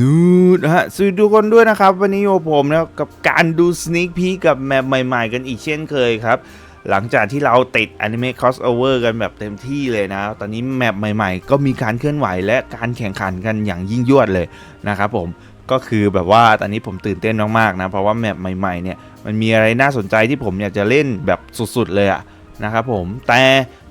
นูดฮะสวัสดีทุกคนด้วยนะครับ วันนี้อยู่กับผมนะกับการดูส n น a พีกับแมปใหม่ๆ กันอีกเช่นเคยครับ หลังจากที่เราติดอนิเมะ crossover กันแบบเต็มที่เลยนะ ตอนนี้แมปใหม่ๆ ก็มีการเคลื่อนไหวและการแข่งขันกันอย่างยิ่งยวดเลยนะครับผมก็คือแบบว่าตอนนี้ผมตื่นเต้นมากๆนะ เพราะว่าแมปใหม่ๆเนี่ยมันมีอะไรน่าสนใจที่ผมอยากจะเล่นแบบสุดๆเลยอะ นะครับผมแต่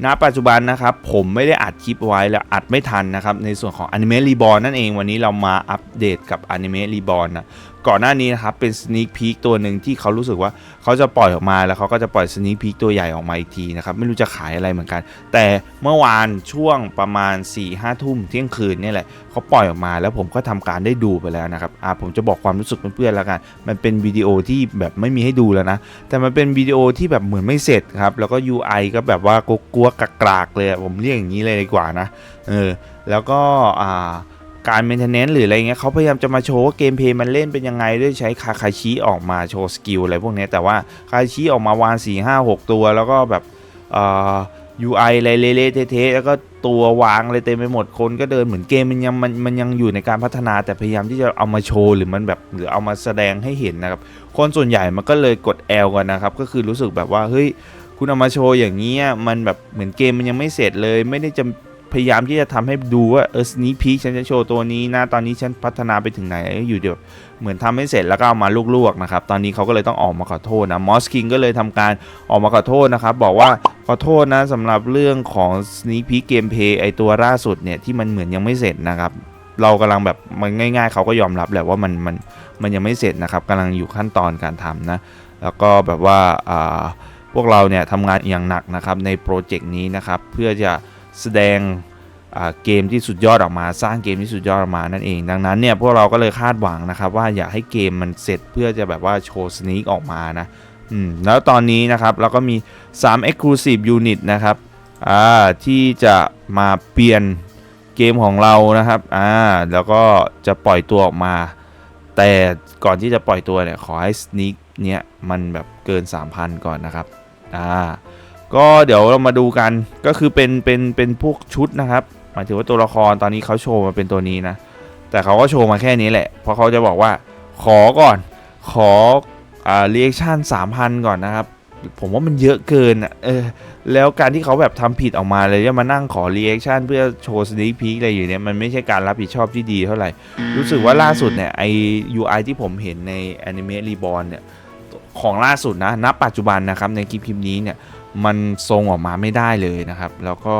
ณปัจจุบันนะครับผมไม่ได้อัดคลิปไว้แล้วอัดไม่ทันนะครับในส่วนของ Anime Reborn นั่นเองวันนี้เรามาอัปเดตกับ Anime Reborn นะ ก่อนหน้านี้นะครับเป็น Sneak Peek ตัวหนึ่งที่เขารู้สึกว่าเขาจะปล่อยออกมาแล้วเขาก็จะปล่อย Sneak Peek ตัวใหญ่ออกมาอีกทีนะครับไม่รู้จะขายอะไรเหมือนกัน แต่เมื่อวานช่วงประมาณ4 5ทุ่มเที่ยงคืนนี่แหละเขาปล่อยออกมาแล้วผมก็ทำการได้ดูไปแล้วนะครับอ่าผมจะบอกความรู้สึกเพื่อนๆแล้วกัน มันเป็นวิดีโอที่แบบไม่มีให้ดูแล้วนะ แต่มันเป็นวิดีโอที่แบบเหมือนไม่เสร็จครับแล้วก็ UI ก็แบบว่ากกัวๆกากๆเลยผมเรียกอย่างนี้เลยดีกว่านะเออแล้วก็อ่า การเมนเทนเนนซ์หรืออะไรเงี้ยเขาพยายามจะมาโชว์ว่าเกมเพลย์มันเล่นเป็นยังไงด้วยใช้คาคาชิออกมาโชว์สกิลอะไรพวกนี้แต่ว่าคาคาชิออกมาวาง4 5 6 ตัวแล้วก็แบบอ่า UI อะไรเละๆเทะๆแล้วก็ตัววางอะไรเต็มไปหมดคนก็เดินเหมือนเกมมันยังมันมันยังอยู่ในการพัฒนาแต่พยายามที่จะเอามาโชว์หรือมันแบบหรือเอามาแสดงให้เห็นนะครับ คนส่วนใหญ่มันก็เลยกด L กันนะครับ ก็คือรู้สึกแบบว่าเฮ้ยคุณเอามาโชว์อย่างนี้มันแบบเหมือนเกมมันยังไม่เสร็จเลย ไม่ได้จะ พยายามที่จะทำให้ดูว่าเออสนีพีฉันจะโชว์ตัวนี้นะตอนนี้ฉันพัฒนาไปถึงไหนอยู่เดี๋ยวเหมือนทำให้เสร็จแล้วก็เอามาลวกๆนะครับตอนนี้เขาก็เลยต้องออกมาขอโทษนะมอสคิงก็เลยทำการออกมาขอโทษนะครับบอกว่าขอโทษนะสำหรับเรื่องของ Sneak Peek Gameplay ไอตัวล่าสุดเนี่ยที่มันเหมือนยังไม่เสร็จนะครับเรากำลังแบบมันง่าย ๆ เขาก็ยอมรับแหละว่ามันมันมันยังไม่เสร็จนะครับกำลังอยู่ขั้นตอนการทำนะแล้วก็แบบว่าพวกเราเนี่ยทำงานอย่างหนักนะครับในโปรเจกต์นี้นะครับเพื่อจะ แสดงเกมที่สุดยอดออกมา สร้างเกมที่สุดยอดออกมานั่นเอง ดังนั้นเนี่ยพวกเราก็เลยคาดหวังนะครับว่าอยากให้เกมมันเสร็จเพื่อจะแบบว่าโชว์สนีกออกมานะอืมแล้วตอนนี้นะครับเราก็มี 3 Exclusive Unit นะครับอ่าที่จะมาเปลี่ยนเกมของเรานะครับอ่าแล้วก็จะปล่อยตัวออกมา แต่ก่อนที่จะปล่อยตัวเนี่ยขอให้สนีกเนี่ยมันแบบเกิน 3,000 ก่อนนะครับอ่า ก็เดี๋ยวเรามาดูกันก็คือเป็นเป็นเป็นพวกชุดนะครับหมายถึงว่าตัวละครตอนนี้เขาโชว์มาเป็นตัวนี้นะ แต่เขาก็โชว์มาแค่นี้แหละ เพราะเขาจะบอกว่าขอก่อน ขออ่าเรีแอคชั่น3,000ก่อนนะครับ ผมว่ามันเยอะเกินอะเออแล้วการที่เขาแบบทำผิดออกมาเลยจะมานั่งขอรีแอคชั่นเพื่อโชว์ส n น a พี k อะไรอยู่เนี่ยมันไม่ใช่การรับผิดชอบที่ดีเท่าไหร่ รู้สึกว่าล่าสุดเนี่ยไอ UI ที่ผมเห็นใน Anime Reborn เนี่ยของล่าสุดนะณปัจจุบันนะครับในคลิปคลิปนี้เนี่ย มันทรงออกมาไม่ได้เลยนะครับ แล้วก็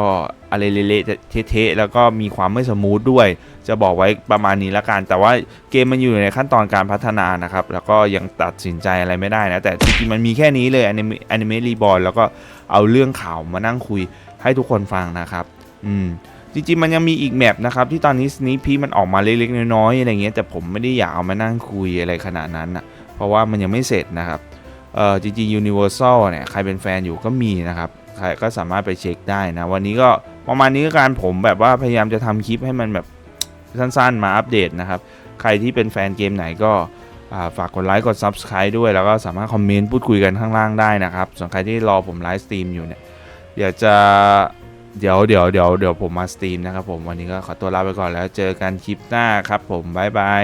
อะไรเละๆเทะๆแล้วก็มีความไม่สมูทด้วย จะบอกไว้ประมาณนี้ละกัน แต่ว่าเกมมันอยู่ในขั้นตอนการพัฒนานะครับ แล้วก็ยังตัดสินใจอะไรไม่ได้นะ แต่จริงๆมันมีแค่นี้เลย Anime Anime Reborn แล้วก็เอาเรื่องข่าวมานั่งคุยให้ทุกคนฟังนะครับ อืมจริงๆมันยังมีอีกแมปนะครับที่ตอนนี้สน a พีมันออกมาเล็กๆน้อยๆอะไรเงี้ยแต่ผมไม่ได้อยากเอามานั่งคุยอะไรขนาดนั้นนะเพราะว่ามันยังไม่เสร็จนะครับ เอ่อจริงๆ Universal เนี่ยใครเป็นแฟนอยู่ก็มีนะครับ ใครก็สามารถไปเช็คได้นะ วันนี้ก็ประมาณนี้ก็การผมแบบว่าพยายามจะทำคลิปให้มันแบบสั้นๆ มาอัปเดตนะครับ ใครที่เป็นแฟนเกมไหนก็ฝากกดไลค์กด Subscribe ด้วย แล้วก็สามารถคอมเมนต์พูดคุยกันข้างล่างได้นะครับ ส่วนใครที่รอผมไลฟ์สตรีมอยู่เนี่ยเดี๋ยวจะเดี๋ยวเดี๋ยวเดี๋ยวเดี๋ยวผมมาสตรีมนะครับผมวันนี้ก็ขอตัวลาไปก่อนแล้วเจอกันคลิปหน้าครับผมบ๊ายบาย